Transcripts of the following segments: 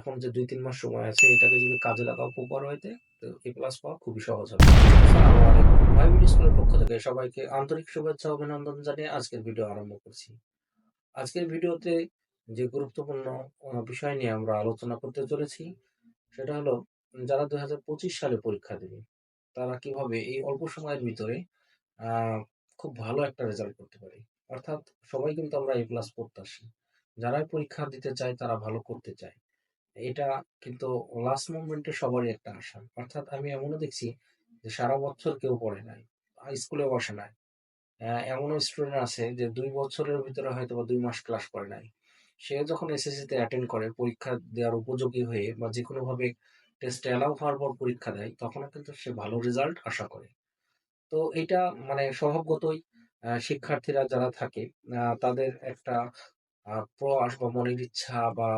এখন যে ২-৩ মাস সময় আছে, এটাকে যদি কাজে লাগাও বড় হইতে, তো এ প্লাস পাওয়া খুবই সহজ হবে। স্কুলের পক্ষ থেকে সবাইকে আন্তরিক শুভেচ্ছা, অভিনন্দন জানিয়ে আজকের ভিডিও আরম্ভ করছি। আজকের ভিডিওতে যে গুরুত্বপূর্ণ বিষয় নিয়ে আমরা আলোচনা করতে চলেছি, সেটা হলো যারা ২০২৫ সালে পরীক্ষা দেবে, তারা কীভাবে এই অল্প সময়ের ভিতরে খুব ভালো একটা রেজাল্ট করতে পারে। অর্থাৎ সবাই কিন্তু আমরা এ প্লাস প্রত্যাশী। যারাই পরীক্ষা দিতে চায়, তারা ভালো করতে চায়। এটা কিন্তু লাস্ট মোমেন্টে সবারই একটা আশা। অর্থাৎ আমি এমনও দেখছি যে সারা বছর কেউ পড়ে নাই। স্কুলে বসে নাই। এমনও স্টুডেন্ট আছে যে দুই বছরের ভিতরে হয়তো বা দুই মাস ক্লাস করে নাই। সে যখন এসএসসি তে অ্যাটেন্ড করে, পরীক্ষা দেওয়ার উপযোগী হয়ে বা যে যেকোনোভাবে টেস্টে অ্যালাউ হওয়ার পর পরীক্ষা দেয় তখনও কিন্তু সে ভালো রেজাল্ট আশা করে। তো এটা মানে স্বভাবগতই শিক্ষার্থীরা যারা থাকে তাদের একটা প্রয়াস বা মনের ইচ্ছা বা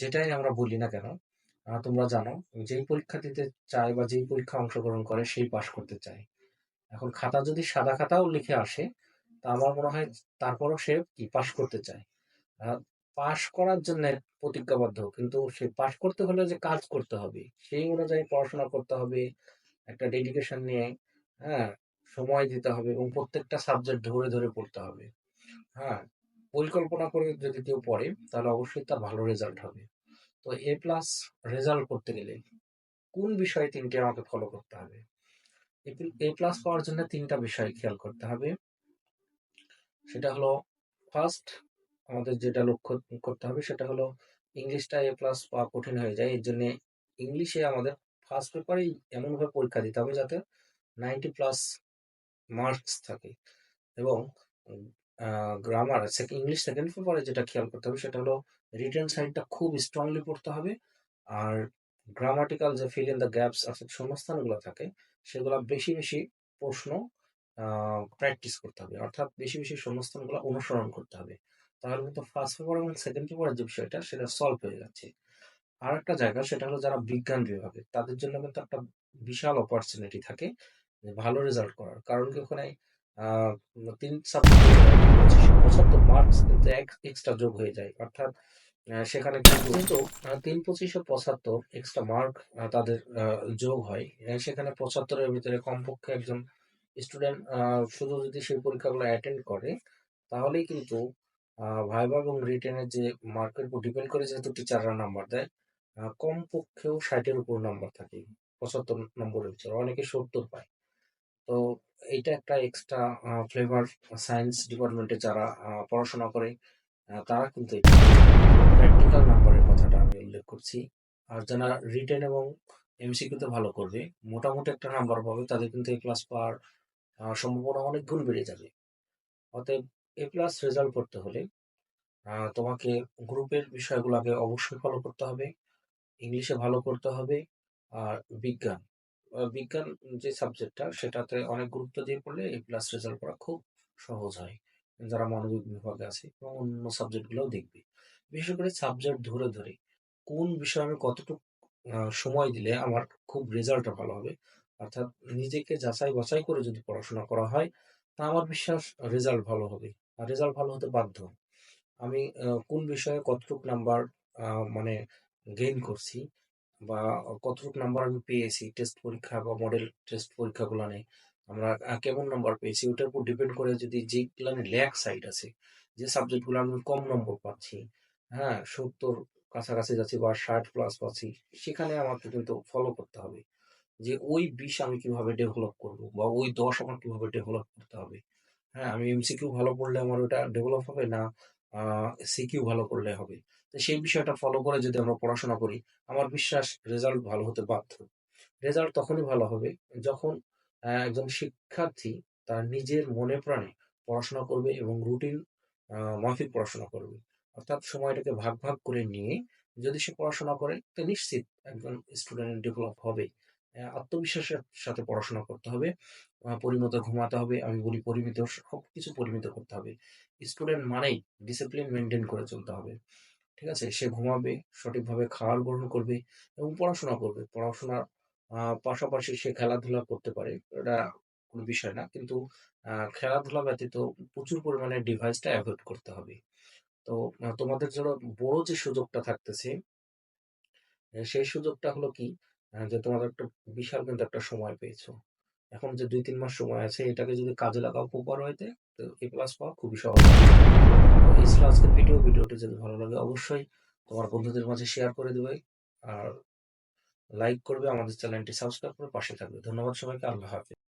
যেটাই আমরা বলি না কেন, তোমরা জানো যেই পরীক্ষা দিতে চায় বা যেই পরীক্ষা অংশগ্রহণ করে সেই পাশ করতে চায়। এখন খাতা যদি সাদা খাতাও লিখে আসে, তা আমার মনে হয় তারপরও সে কি পাস করতে চায়। পাশ করার জন্য প্রতিজ্ঞাবদ্ধ। কিন্তু সে পাশ করতে হলে যে কাজ করতে হবে, সেই অনুযায়ী পড়াশোনা করতে হবে, একটা ডেডিকেশন নিয়ে, হ্যাঁ? সময় দিতে হবে এবং প্রত্যেকটা সাবজেক্ট ধরে, ধরে পড়তে হবে। হ্যাঁ? পরিকল্পনা করে যদি কেউ পড়ে, তাহলে অবশ্যই তার ভালো রেজাল্ট হবে। তো এ প্লাস রেজাল্ট করতে গেলে কোন বিষয়ে ৩ টি আমাকে ফলো করতে হবে? এ প্লাস পাওয়ার জন্য তিনটা বিষয় খেয়াল করতে হবে। সেটা হলো ফার্স্ট আমাদের যেটা লক্ষ্য করতে হবে, সেটা হলো ইংলিশটা এ প্লাস পাওয়া কঠিন হয়ে যায়। এর জন্যে ইংলিশে আমাদের ফার্স্ট পেপারেই এমনভাবে পরীক্ষা দিতে হবে যাতে 90 প্লাস মার্কস থাকে এবং গ্রামার সেক ইংলিশ সেকেন্ড পেপারে যেটা খেয়াল করতে হবে সেটা হলো রিটেন সাইডটা খুব স্ট্রংলি পড়তে হবে। আর গ্রামাটিক্যাল যে ফিল ইন দ্য গ্যাপস অর্থাৎ শূন্যস্থানগুলো থাকে সেগুলা বেশি, বেশি প্রশ্ন প্র্যাকটিস করতে হবে। অর্থাৎ বেশি, বেশি শূন্যস্থানগুলো অনুসরণ করতে হবে। তাহলে কিন্তু ফার্স্ট পেপার এবং সেকেন্ড পেপারের যে বিষয়টা সেটা সলভ হয়ে যাচ্ছে। আরেকটা জায়গা সেটা হলো যারা বিজ্ঞান বিভাগে তাদের জন্য কিন্তু একটা বিশাল অপরচুনিটি থাকে ভালো রেজাল্ট করার। কারণ কি ওখানে ৩ সাবজেক্টে ২৫-৭৫ মার্কস কিন্তু এক এক্সট্রা যোগ হয়ে যায়। অর্থাৎ সেখানে কিন্তু, কিন্তু আ ৩ ২৫ ও ৭৫ এক্সট্রা মার্ক তাদের যোগ হয়। সেখানে ৭৫ এর ভিতরে কমপক্ষে একজন স্টুডেন্ট শুধু যদি সেই পরীক্ষাগুলো অ্যাটেন্ড করে তাহলেই কিন্তু আ ভাইভা এবং রিটেনের যে মার্কের উপর ডিপেন্ড করে যেহেতু টিচাররা নাম্বার দেয়, কমপক্ষেও ৬০ এর উপর নাম্বার থাকে। ৭৫ নম্বরের ভিতরে অনেকে ৭০ পায়। তো এইটা একটা এক্সট্রা ফ্লেভার সায়েন্স ডিপার্টমেন্টে যারা পড়াশোনা করে তারা কিন্তু প্র্যাকটিক্যাল নাম্বারের কথাটা আমি উল্লেখ করছি। আর যারা রিটেন এবং এমসিকিউতে ভালো করবে, মোটামুটি একটা নাম্বার পাবে তাদের কিন্তু এ প্লাস পাওয়ার সম্ভাবনা অনেক গুণ বেড়ে যাবে। অতএব এ প্লাস রেজাল্ট করতে হলে তোমাকে গ্রুপের বিষয়গুলোকে অবশ্যই ফলো করতে হবে। ইংলিশে ভালো করতে হবে। আর বিজ্ঞান, বিজ্ঞান যে সাবজেক্টটা সেটাতে অনেক গুরুত্ব দিয়ে পড়লে এ প্লাস রেজাল্ট করা খুব সহজ হয়। যারা মানবিক বিভাগে আছে এবং অন্য সাবজেক্টগুলোও দেখবে। বিশেষ করে সাবজেক্ট ধরে, ধরে কোন বিষয়ে আমি কতটুক সময় দিলে আমার খুব রেজাল্টটা ভালো হবে। অর্থাৎ নিজেকে যাচাই বাছাই করে যদি পড়াশোনা করা হয়, তা আমার বিশ্বাস রেজাল্ট ভালো হবে। আর রেজাল্ট ভালো হতে বাধ্য। আমি কোন বিষয়ে কতটুক নাম্বার মানে গেইন করছি বা কতটুক নাম্বার আমি পেয়েছি টেস্ট পরীক্ষা বা মডেল টেস্ট পরীক্ষাগুলানে আমরা কেমন নাম্বার পেয়েছি ওটার উপর ডিপেন্ড করে যদি যেগুলানে ল্যাক সাইড আছে, যে সাবজেক্টগুলো আমি কম নম্বর পাচ্ছি, হ্যাঁ? ৭০ কাছাকাছি যাচ্ছি বা ৬০ প্লাস পাচ্ছি, সেখানে আমাকে কিন্তু ফলো করতে হবে। যে ওই বিষ আমি কীভাবে ডেভেলপ করব বা ওই ১০ আমার কীভাবে ডেভেলপ করতে হবে। হ্যাঁ? আমি এমসিকিউ ভালো পড়লে আমার ওটা ডেভেলপ হবে না সিকিউ ভালো করলে হবে। তো সেই বিষয়টা ফলো করে যদি আমরা পড়াশোনা করি, আমার বিশ্বাস রেজাল্ট ভালো হতে বাধ্য। রেজাল্ট তখনই ভালো হবে যখন একজন শিক্ষার্থী তার নিজের মনে প্রাণে পড়াশোনা করবে এবং রুটিন মাফিক পড়াশোনা করবে। অর্থাৎ সময়টাকে ভাগ, ভাগ করে নিয়ে যদি সে পড়াশোনা করে তো নিশ্চিত একজন স্টুডেন্ট ডেভেলপ হবেই। অ্যা আত্মবিশ্বাসের সাথে পড়াশোনা করতে হবে। পরিমতো ঘুমাতে হবে। আমি বলি পরিমিত সবকিছু পরিমিত করতে হবে। স্টুডেন্ট মানেই ডিসিপ্লিন মেইনটেইন করে চলতে হবে। ঠিক আছে? সে ঘুমাবে, সঠিকভাবে খাবার গ্রহণ করবে এবং পড়াশোনা করবে। পড়াশোনার পাশাপাশি সে খেলাধুলা করতে পারে। এটা কোন বিষয় না। কিন্তু খেলাধুলা ব্যতীত প্রচুর পরিমাণে ডিভাইসটা এভয়েড করতে হবে। তো তোমাদের জন্য বড় যে সুযোগটা থাকতেছে সেই সুযোগটা হলো কি? যে তোমার একটা বিশাল কিন্তু একটা সময় পেয়েছ। এখন যে ২-৩ মাস সময় আছে এটাকে যদি কাজে লাগাও খুব বড় হইতে তো এ প্লাস পাওয়া খুবই সহজ এই ছিল আজকের ভিডিও। ভিডিওটি যদি ভালো লাগে অবশ্যই তোমার বন্ধুদের মাঝে শেয়ার করে দেবে আর লাইক করবে, আমাদের চ্যানেলটি সাবস্ক্রাইব করে পাশে থাকবে। ধন্যবাদ সবাইকে। আল্লাহ হাফেজ।